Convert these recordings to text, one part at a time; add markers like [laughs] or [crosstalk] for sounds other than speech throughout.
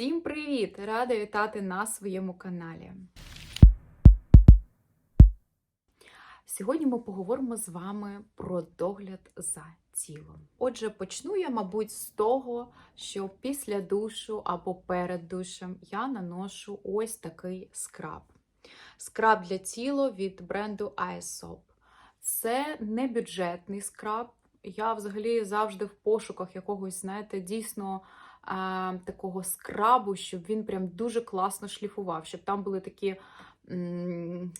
Всім привіт! Рада вітати на своєму каналі. Сьогодні ми поговоримо з вами про догляд за тілом. Отже, почну я, мабуть, з того, що після душу або перед душем я наношу ось такий скраб. Скраб для тіла від бренду iSoap. Це не бюджетний скраб. Я взагалі завжди в пошуках якогось, знаєте, дійсно а, такого скрабу, щоб він прям дуже класно шліфував, щоб там були такі,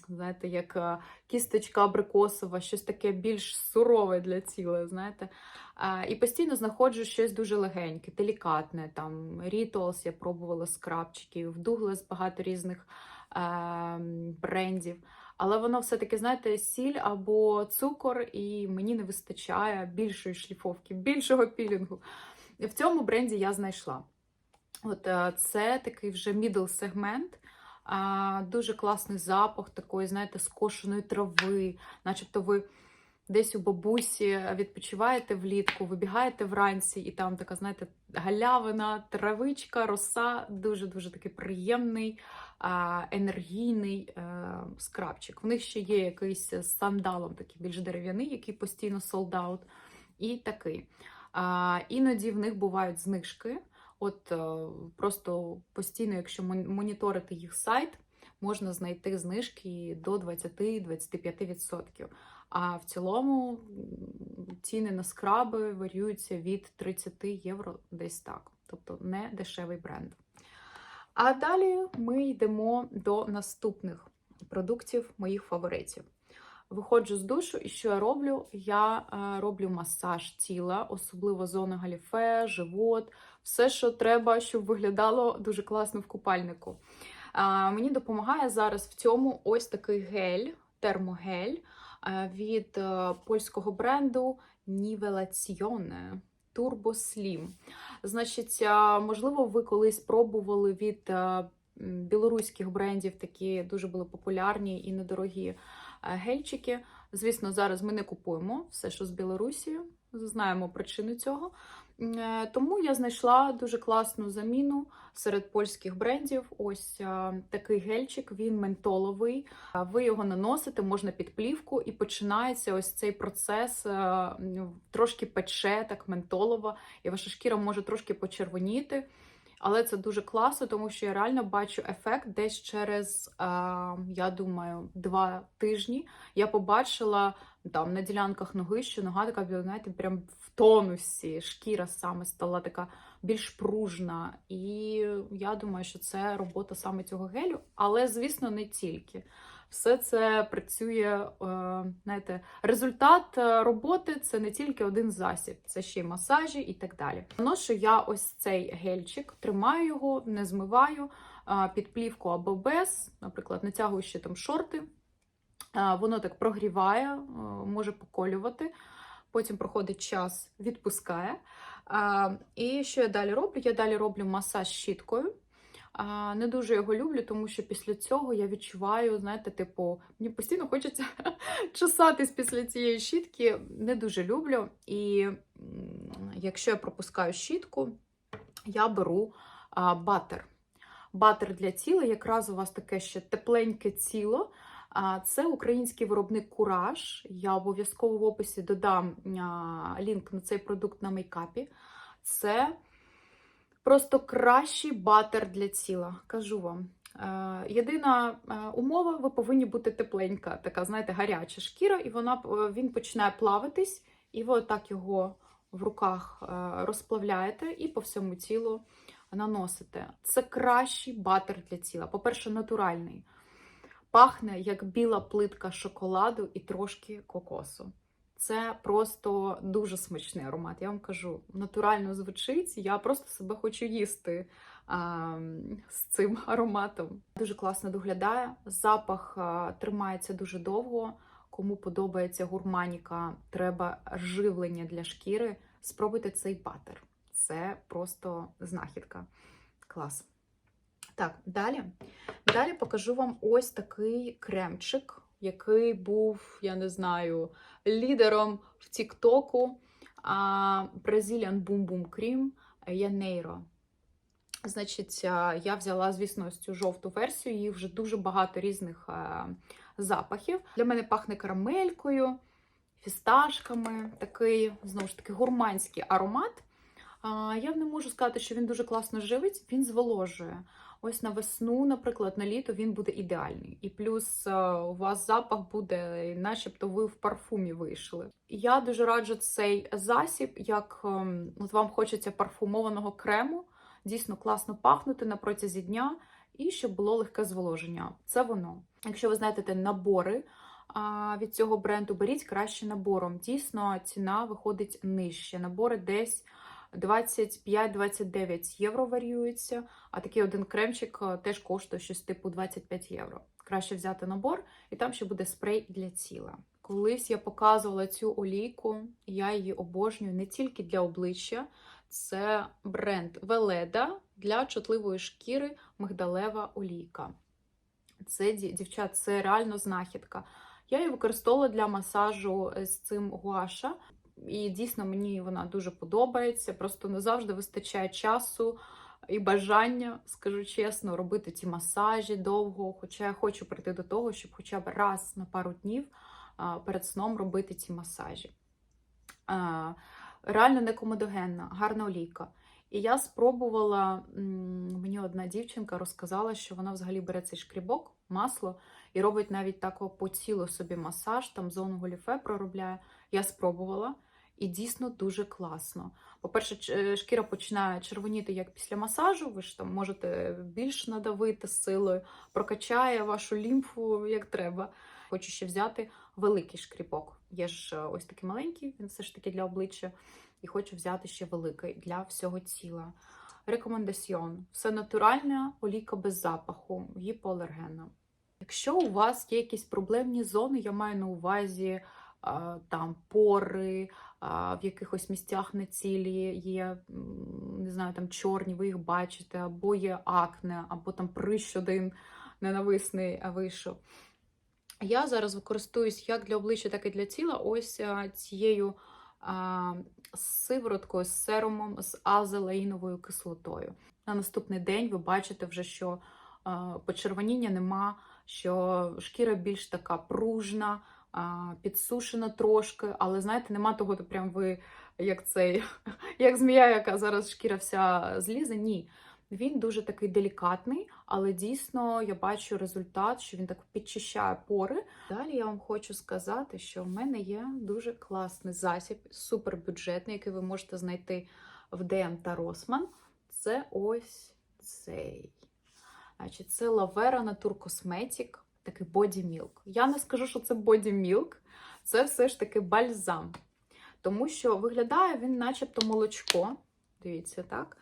знаєте, як кісточка абрикосова, щось таке більш сурове для тіла, знаєте. А, і постійно знаходжу щось дуже легеньке, делікатне. Там Rituals я пробувала скрабчиків, Douglas багато різних а, брендів. Але воно все-таки, знаєте, сіль або цукор, і мені не вистачає більшої шліфовки, більшого пілінгу. В цьому бренді я знайшла. От е, Це такий вже middle сегмент. Дуже класний запах такої, знаєте, скошеної трави, начебто ви десь у бабусі відпочиваєте влітку, вибігаєте вранці, і там така, знаєте, галявина, травичка, роса, дуже-дуже такий приємний, енергійний е, скрабчик. В них ще є якийсь з сандалом, такий більш дерев'яний, який постійно out, і такий. Іноді в них бувають знижки. От е, просто постійно, якщо моніторити їх сайт, можна знайти знижки до 20-25%. А в цілому ціни на скраби варіюються від 30 євро десь так. Тобто не дешевий бренд. А далі ми йдемо до наступних продуктів моїх фаворитів. Виходжу з душу, і що я роблю? Я е, роблю масаж тіла, особливо зони галіфе, живот, все, що треба, щоб виглядало дуже класно в купальнику. Мені допомагає зараз в цьому ось такий гель, термогель е, від е, польського бренду Nivelazione Turbo Slim. Значить, можливо, ви колись пробували від білоруських брендів, такі дуже були популярні і недорогі. Е, гельчики. Звісно, зараз ми не купуємо все, що з Білорусі, знаємо причину цього. Е, тому я знайшла дуже класну заміну серед польських брендів. Ось е, такий гельчик, він ментоловий. Ви його наносите, можна під плівку, і починається ось цей процес, трошки пече, так ментолово, і ваша шкіра може трошки почервоніти. Але це дуже класно, тому що я реально бачу ефект десь через, я думаю, два тижні. Я побачила там на ділянках ноги, що нога така, знаєте, прям в тонусі, шкіра саме стала така більш пружна. І я думаю, що це робота саме цього гелю, але, звісно, не тільки. Все це працює, е, знаєте, результат е, роботи це не тільки один засіб, це ще й масажі і так далі. Наношу я ось цей гельчик, тримаю його, не змиваю е, під плівку або без, наприклад, натягую ще там шорти. Воно так прогріває, може поколювати. Потім проходить час, відпускає. І що я далі роблю? Я далі роблю масаж щіткою. Не дуже його люблю, тому що після цього я відчуваю, знаєте, типу, мені постійно хочеться [laughs] чесатись після цієї щітки. Не дуже люблю. І якщо я пропускаю щітку, я беру батер. Батер для тіла, якраз у вас таке ще тепленьке тіло. Це український виробник Кураж. Я обов'язково в описі додам лінк на цей продукт на мейкапі. Це Просто кращий батер для тіла, кажу вам. Е, єдина е, умова, ви повинні бути тепленька, така, знаєте, гаряча шкіра, і вона, е, він починає плавитись, і ви отак його в руках розплавляєте і по всьому тілу наносите. Це кращий батер для тіла. По-перше, натуральний. Пахне як біла плитка шоколаду і трошки кокосу. Це просто дуже смачний аромат. Я вам кажу, натурально звучить. Я просто себе хочу їсти а, з цим [laughs] ароматом. Дуже класно доглядає. Запах а, тримається дуже довго. Кому подобається гурманіка, треба живлення для шкіри. Спробуйте цей батер. Це просто знахідка. Клас. Так, далі. Далі покажу вам ось такий кремчик який був, я не знаю, лідером в Тіктоку Brazilian Boom Boom Cream Janeiro. Значить, я взяла, звісно, цю жовту версію, їх вже дуже багато різних запахів. Для мене пахне карамелькою, фісташками, такий, знову ж таки, гурманський аромат. Я не можу сказати, що він дуже класно живить, він зволожує. Ось на весну, наприклад, на літо він буде ідеальний. І плюс е, у вас запах буде, начебто ви в парфумі вийшли. Я дуже раджу цей засіб, як ем, от вам хочеться парфумованого крему, дійсно класно пахнути на протязі дня, і щоб було легке зволоження. Це воно. Якщо ви знаєте набори від цього бренду, беріть краще набором. Дійсно, ціна виходить нижче. Набори десь. 25-29 євро варіюється, а такий один кремчик е, теж коштує щось типу 25 євро. Краще взяти набор, і там ще буде спрей для тіла. Колись я показувала цю олійку, я її обожнюю не тільки для обличчя, це бренд Веледа для чутливої шкіри мигдалева олійка. Це дівчат, це реально знахідка. Я її використовувала для масажу з цим гуаша. І дійсно мені вона дуже подобається. Просто не завжди вистачає часу і бажання, скажу чесно, робити ті масажі довго. Хоча я хочу прийти до того, щоб хоча б раз на пару днів перед сном робити ці масажі. Реально некомедогенна, гарна олійка. І я спробувала, мені одна дівчинка розказала, що вона взагалі бере цей шкрібок, масло, і робить навіть так по цілу собі масаж, там зону голіфе проробляє. Я спробувала. І дійсно дуже класно. По-перше, е, шкіра починає червоніти як після масажу, ви ж там можете більш надавити силою, прокачає вашу лімфу як треба. Хочу ще взяти великий шкріпок. Є ж е, ось такий маленький, він все ж таки для обличчя. І хочу взяти ще великий для всього тіла. Рекомендаціон: все натуральне, олійка без запаху, гіпоалергенна. Якщо у вас є якісь проблемні зони, я маю на увазі там пори, в якихось місцях на цілі є, не знаю, там чорні, ви їх бачите, або є акне, або там прищ один ненависний вийшов. Я зараз використовуюсь як для обличчя, так і для тіла ось цією а, сивороткою, з серумом, з азелаїновою кислотою. На наступний день ви бачите вже, що а, почервоніння нема, що шкіра більш така пружна підсушена трошки, але знаєте, нема того, то прям ви як цей, [laughs] як змія, яка зараз шкіра вся злізе. Ні. Він дуже такий делікатний, але дійсно я бачу результат, що він так підчищає пори. Далі я вам хочу сказати, що в мене є дуже класний засіб, супербюджетний, який ви можете знайти в ДМ та Росман. Це ось цей. Значить, Це Lavera Natur Cosmetic такий боді мілк. Я не скажу, що це боді мілк, це все ж таки бальзам. Тому що виглядає він, начебто, молочко. Дивіться, так?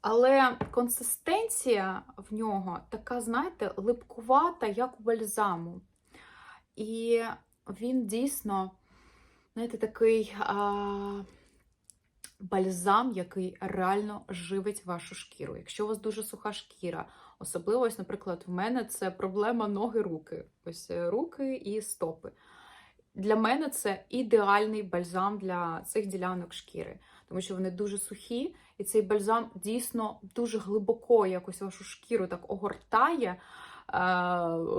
Але консистенція в нього така, знаєте, липкувата, як у бальзаму. І він дійсно, знаєте, такий а, бальзам, який реально живить вашу шкіру. Якщо у вас дуже суха шкіра, Особливо, ось, наприклад, в мене це проблема ноги-руки. Ось е, руки і стопи. Для мене це ідеальний бальзам для цих ділянок шкіри, тому що вони дуже сухі, і цей бальзам дійсно дуже глибоко якось вашу шкіру так огортає, е,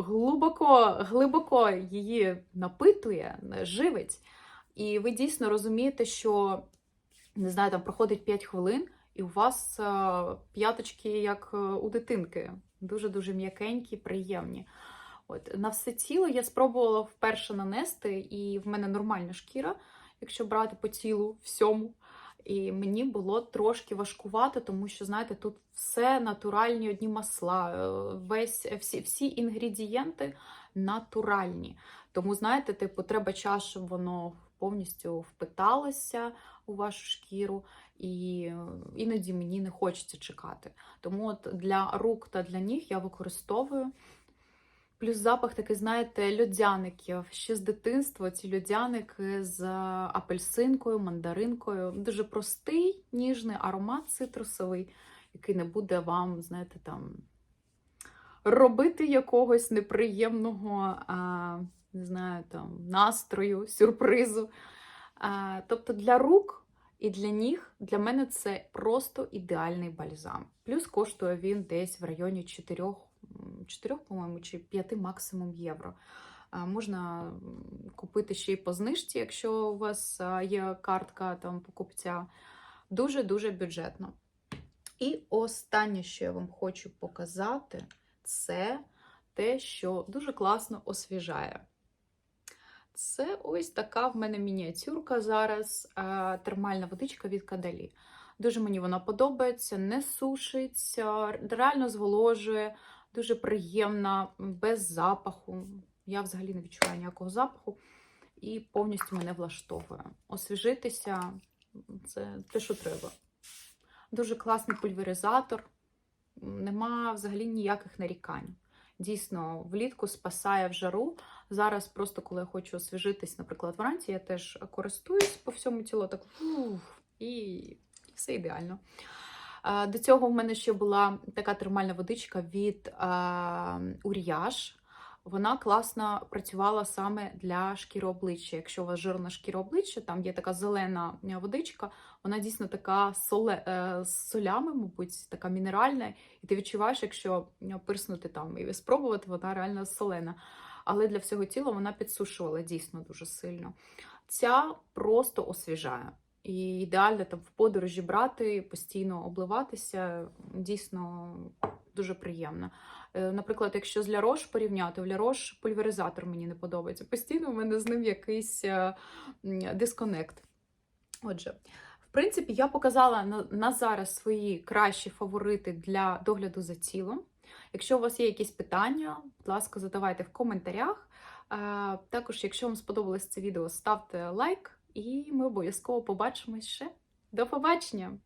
глибоко, глибоко її напитує, живить. І ви дійсно розумієте, що не знаю, там проходить 5 хвилин і у вас е, п'яточки, як е, у дитинки, дуже-дуже м'якенькі, приємні. От, На все тіло я спробувала вперше нанести, і в мене нормальна шкіра, якщо брати по тілу всьому. І мені було трошки важкувати, тому що, знаєте, тут все натуральні одні масла, е, весь, всі всі інгредієнти натуральні. Тому, знаєте, типу, треба час, щоб воно повністю впиталося у вашу шкіру, і іноді мені не хочеться чекати. Тому от для рук та для ніг я використовую. Плюс запах такий, знаєте, льодяників. Ще з дитинства ці льодяники з апельсинкою, мандаринкою. Дуже простий, ніжний аромат цитрусовий, який не буде вам, знаєте, там робити якогось неприємного, а, не знаю, там, настрою, [laughs] сюрпризу. А, Тобто для рук І для них, для мене це просто ідеальний бальзам. Плюс коштує він десь в районі 4, 4 по-моєму, чи 5 максимум євро. Можна купити ще й по знижці, якщо у вас є картка там покупця. Дуже-дуже бюджетно. І останнє, що я вам хочу показати, це те, що дуже класно освіжає. Це ось така в мене мініатюрка зараз, термальна водичка від Кадалі. Дуже мені вона подобається, не сушиться, реально зволожує, дуже приємна, без запаху. Я взагалі не відчуваю ніякого запаху і повністю мене влаштовує. Освіжитися це те, що треба. Дуже класний пульверизатор, нема взагалі ніяких нарікань. Дійсно, влітку спасає в жару. Зараз, просто коли я хочу освіжитись, наприклад, вранці, я теж користуюсь по всьому тілу, так фух, і все ідеально. До цього в мене ще була така термальна водичка від Уріяж. Вона класно працювала саме для шкіри обличчя. Якщо у вас жирна шкіра обличчя, там є така зелена е, водичка, вона дійсно така соле, е, з солями, мабуть, така мінеральна, і ти відчуваєш, якщо е, пирснути там і спробувати, вона реально солена. Але для всього тіла вона підсушувала дійсно дуже сильно. Ця просто освіжає. І ідеально там в подорожі брати, постійно обливатися, дійсно дуже приємно. Е, Наприклад, якщо з Лярош порівняти, в Лярош пульверизатор мені не подобається. Постійно у мене з ним якийсь е, дисконект. Отже, в принципі, я показала на зараз свої кращі фаворити для догляду за тілом. Якщо у вас є якісь питання, будь ласка, задавайте в коментарях. Е, також, якщо вам сподобалось це відео, ставте лайк, і ми обов'язково побачимось ще. До побачення!